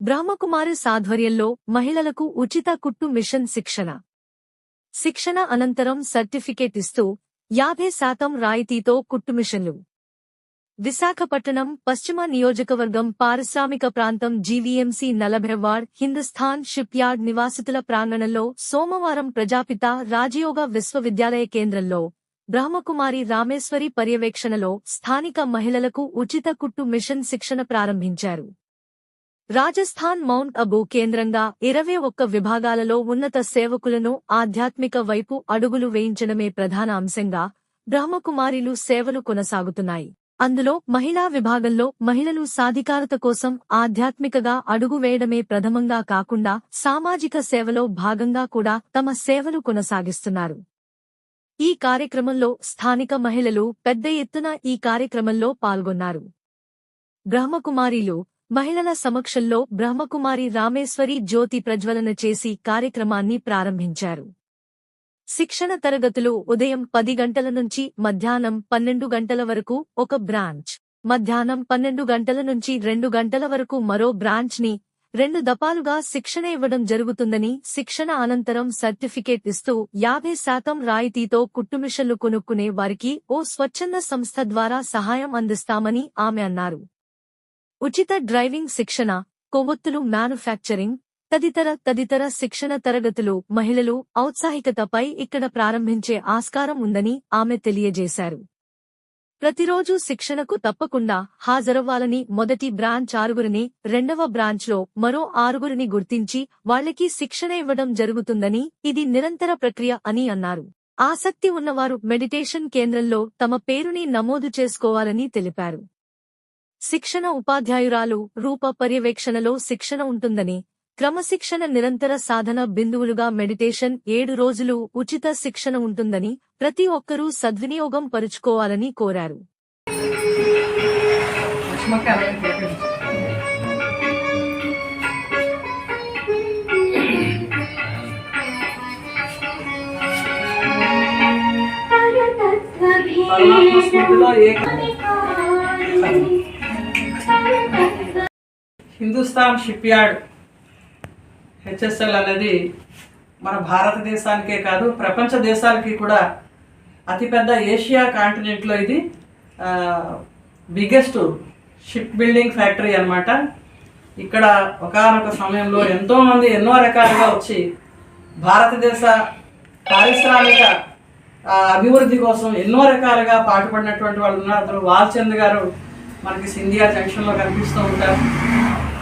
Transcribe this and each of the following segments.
బ్రహ్మకుమారి సాధ్వర్యంలో మహిళలకు ఉచిత కుట్టు మిషన్ శిక్షణ. శిక్షణ అనంతరం సర్టిఫికేట్ ఇస్తూ యాభై శాతం రాయితీతో కుట్టు మిషన్లు. విశాఖపట్నం పశ్చిమ నియోజకవర్గం పారిశ్రామిక ప్రాంతం జీవీఎంసీ నలభెవాడ్ హిందుస్థాన్ షిప్ యార్డ్ నివాసితుల ప్రాంగణంలో సోమవారం ప్రజాపిత రాజయోగ విశ్వవిద్యాలయ కేంద్రంలో బ్రహ్మకుమారి రామేశ్వరి పర్యవేక్షణలో స్థానిక మహిళలకు ఉచిత కుట్టు మిషన్ శిక్షణ ప్రారంభించారు. రాజస్థాన్ మౌంట్ అబూ కేంద్రంగా ఇరవై ఒక్క విభాగాలలో ఉన్నత సేవకులను ఆధ్యాత్మిక వైపు అడుగులు వేయించడమే ప్రధాన అంశంగా బ్రహ్మకుమారిలు సేవలు కొనసాగుతున్నాయి. అందులో మహిళా విభాగంలో మహిళలు సాధికారత కోసం ఆధ్యాత్మికగా అడుగు వేయడమే ప్రథమంగా కాకుండా సామాజిక సేవలో భాగంగా కూడా తమ సేవలు కొనసాగిస్తున్నారు. ఈ కార్యక్రమంలో స్థానిక మహిళలు పెద్ద ఎత్తున ఈ కార్యక్రమంలో పాల్గొన్నారు. బ్రహ్మకుమారీలు మహిళల సమక్షంలో బ్రహ్మకుమారి రామేశ్వరి జ్యోతి ప్రజ్వలన చేసి కార్యక్రమాన్ని ప్రారంభించారు. శిక్షణ తరగతులు ఉదయం పది గంటల నుంచి మధ్యాహ్నం పన్నెండు గంటల వరకు ఒక బ్రాంచ్ మధ్యాహ్నం పన్నెండు గంటల నుంచి రెండు గంటల వరకు మరో బ్రాంచ్ని రెండు దపాలుగా శిక్షణ ఇవ్వడం జరుగుతుందని శిక్షణ అనంతరం సర్టిఫికేట్ ఇస్తూ యాభై శాతం రాయితీతో కుట్టుమిషన్లు కొనుక్కునే వారికి ఓ స్వచ్ఛంద సంస్థ ద్వారా సహాయం అందిస్తామని ఆమె అన్నారు. ఉచిత డ్రైవింగ్ శిక్షణ కొవ్వొత్తులు మ్యానుఫ్యాక్చరింగ్ తదితర తదితర శిక్షణ తరగతులు మహిళలు ఔత్సాహికతపై ఇక్కడ ప్రారంభించే ఆస్కారం ఉందని ఆమె తెలియజేశారు. ప్రతిరోజు శిక్షణకు తప్పకుండా హాజరవ్వాలని మొదటి బ్రాంచ్ ఆరుగురిని రెండవ బ్రాంచ్లో మరో ఆరుగురిని గుర్తించి వాళ్ళకి శిక్షణ ఇవ్వడం జరుగుతుందని ఇది నిరంతర ప్రక్రియ అని అన్నారు. ఆసక్తి ఉన్నవారు మెడిటేషన్ కేంద్రంలో తమ పేరుని నమోదు చేసుకోవాలని తెలిపారు. శిక్షణ ఉపాధ్యాయురాలు రూప పర్యవేక్షణలో శిక్షణ ఉంటుందని క్రమశిక్షణ నిరంతర సాధన బిందువులుగా మెడిటేషన్ ఏడు రోజులు ఉచిత శిక్షణ ఉంటుందని ప్రతి ఒక్కరూ సద్వినియోగం పరుచుకోవాలని కోరారు. పరమాత్మ హిందుస్థాన్ షిప్ యార్డ్ హెచ్ఎస్ఎల్ అనేది మన భారతదేశానికే కాదు ప్రపంచ దేశాలకి కూడా అతిపెద్ద ఏషియా కాంటినెంట్లో ఇది బిగ్గెస్ట్ షిప్ బిల్డింగ్ ఫ్యాక్టరీ అన్నమాట. ఇక్కడ ఒకానొక సమయంలో ఎంతోమంది ఎన్నో రకాలుగా వచ్చి భారతదేశ పారిశ్రామిక అభివృద్ధి కోసం ఎన్నో రకాలుగా పాటుపడినటువంటి వాళ్ళు ఉన్నారు. అందులో వాల్చంద్ గారు మనకి సింధియా జంక్షన్లో కనిపిస్తూ ఉంటారు.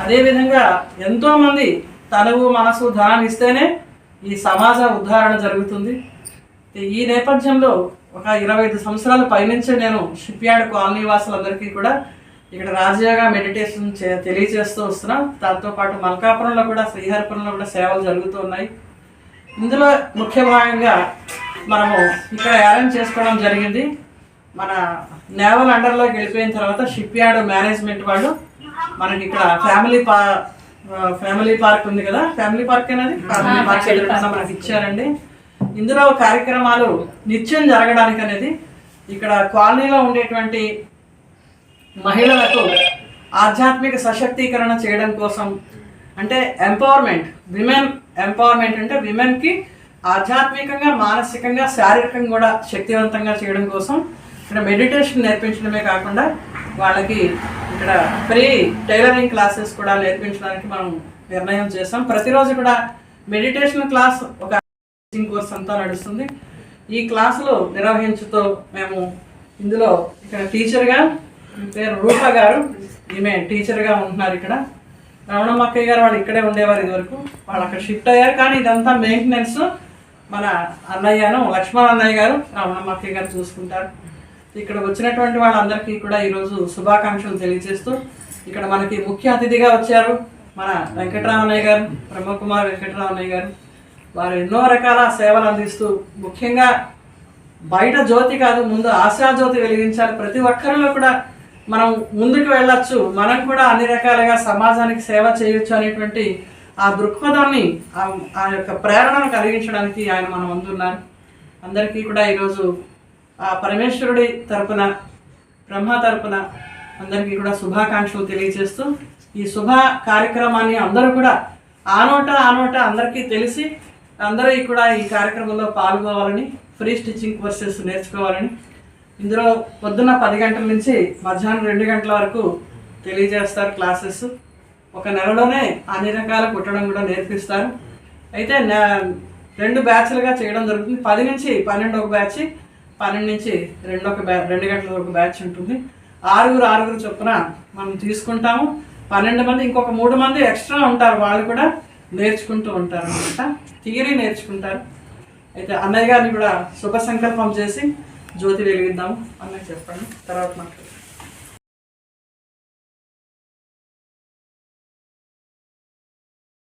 అదేవిధంగా ఎంతోమంది తనువు మనసు ధనాన్ని ఇస్తేనే ఈ సమాజ ఉద్ధారణ జరుగుతుంది. ఈ నేపథ్యంలో ఒక ఇరవై ఐదు సంవత్సరాల పైనుంచే నేను షిప్ యార్డ్ కాలనీ వాసులందరికీ కూడా ఇక్కడ రాజయోగా మెడిటేషన్ తెలియజేస్తూ వస్తున్నాం. దాంతోపాటు మల్కాపురంలో కూడా శ్రీహరిపురంలో కూడా సేవలు జరుగుతూ ఉన్నాయి. ఇందులో ముఖ్య భాగంగా మనము ఇక్కడ అరేంజ్ చేసుకోవడం జరిగింది. మన నేవల్ అండర్లోకి వెళ్ళిపోయిన తర్వాత షిప్ యార్డ్ మేనేజ్మెంట్ వాళ్ళు మనకి ఇక్కడ ఫ్యామిలీ పా ఫ్యామిలీ పార్క్ ఉంది కదా ఫ్యామిలీ పార్క్ అనేది ఫ్యామిలీ పార్క్ ఎదురుకుండా మనకి ఇచ్చారండి. ఇందులో కార్యక్రమాలు నిత్యం జరగడానికి అనేది ఇక్కడ కాలనీలో ఉండేటువంటి మహిళలకు ఆధ్యాత్మిక సశక్తీకరణ చేయడం కోసం అంటే ఎంపవర్మెంట్ విమెన్ ఎంపవర్మెంట్ అంటే విమెన్కి ఆధ్యాత్మికంగా మానసికంగా శారీరకంగా కూడా శక్తివంతంగా చేయడం కోసం ఇక్కడ మెడిటేషన్ నేర్పించడమే కాకుండా వాళ్ళకి ఇక్కడ ఫ్రీ టైలరింగ్ క్లాసెస్ కూడా నేర్పించడానికి మనం నిర్ణయం చేసాం ప్రతిరోజు కూడా మెడిటేషన్ క్లాస్ ఒక టీచింగ్ కోర్స్ అంతా నడుస్తుంది. ఈ క్లాసులు నిర్వహించుతూ మేము ఇందులో ఇక్కడ టీచర్గా పేరు రూప గారు ఈమె టీచర్గా ఉంటున్నారు ఇక్కడ. రమణమ్మక్కయ్య గారు వాళ్ళు ఇక్కడే ఉండేవారు ఇదివరకు. వాళ్ళు అక్కడ షిఫ్ట్ అయ్యారు. కానీ ఇదంతా మెయింటెనెన్స్ మన అన్నయ్యను లక్ష్మణ్ అన్నయ్య గారు రమణమ్మక్కయ్య గారు చూసుకుంటారు. ఇక్కడ వచ్చినటువంటి వాళ్ళందరికీ కూడా ఈరోజు శుభాకాంక్షలు తెలియజేస్తూ ఇక్కడ మనకి ముఖ్య అతిథిగా వచ్చారు మన వెంకటరామయ్య గారు బ్రహ్మకుమార్ వెంకటరామయ్య గారు. వారు ఎన్నో రకాల సేవలు అందిస్తూ ముఖ్యంగా బయట జ్యోతి కాదు ముందు ఆశా జ్యోతి వెలిగించాలి. ప్రతి ఒక్కరిలో కూడా మనం ముందుకు వెళ్ళొచ్చు. మనం కూడా అన్ని రకాలుగా సమాజానికి సేవ చేయొచ్చు అనేటువంటి ఆ దృక్పథాన్ని ఆ- ఆ యొక్క ప్రేరణను కలిగించడానికి ఆయన మన ముందున్నారు అందరికీ కూడా ఈరోజు ఆ పరమేశ్వరుడి తరపున బ్రహ్మ తరపున అందరికీ కూడా శుభాకాంక్షలు తెలియజేస్తూ ఈ శుభ కార్యక్రమాన్ని అందరూ కూడా ఆ నోట అందరికీ తెలిసి అందరూ కూడా ఈ కార్యక్రమంలో పాల్గొవాలని ఫ్రీ స్టిచ్చింగ్ కోర్సెస్ నేర్చుకోవాలని ఇందులో పొద్దున్న పది గంటల నుంచి మధ్యాహ్నం రెండు గంటల వరకు తెలియజేస్తారు క్లాసెస్. ఒక నెలలోనే అన్ని రకాల కుట్టడం కూడా నేర్పిస్తారు. అయితే నా- రెండు బ్యాచ్లుగా చేయడం జరుగుతుంది. పది నుంచి పన్నెండు ఒక బ్యాచ్ పన్నెండు నుంచి రెండు ఒక బ్యా రెండు గంటల ఒక బ్యాచ్ ఉంటుంది. ఆరుగురు ఆరుగురు చొప్పున మనం తీసుకుంటాము. పన్నెండు మంది ఇంకొక మూడు మంది ఎక్స్ట్రా ఉంటారు. వాళ్ళు కూడా నేర్చుకుంటూ ఉంటారు అనమాట థియరీ నేర్చుకుంటారు. అయితే అన్నయ్య గారిని కూడా శుభ సంకల్పం చేసి జ్యోతి వెలిగిద్దాము. అన్నయ్య చెప్పండి. తర్వాత మాట్లాడదాం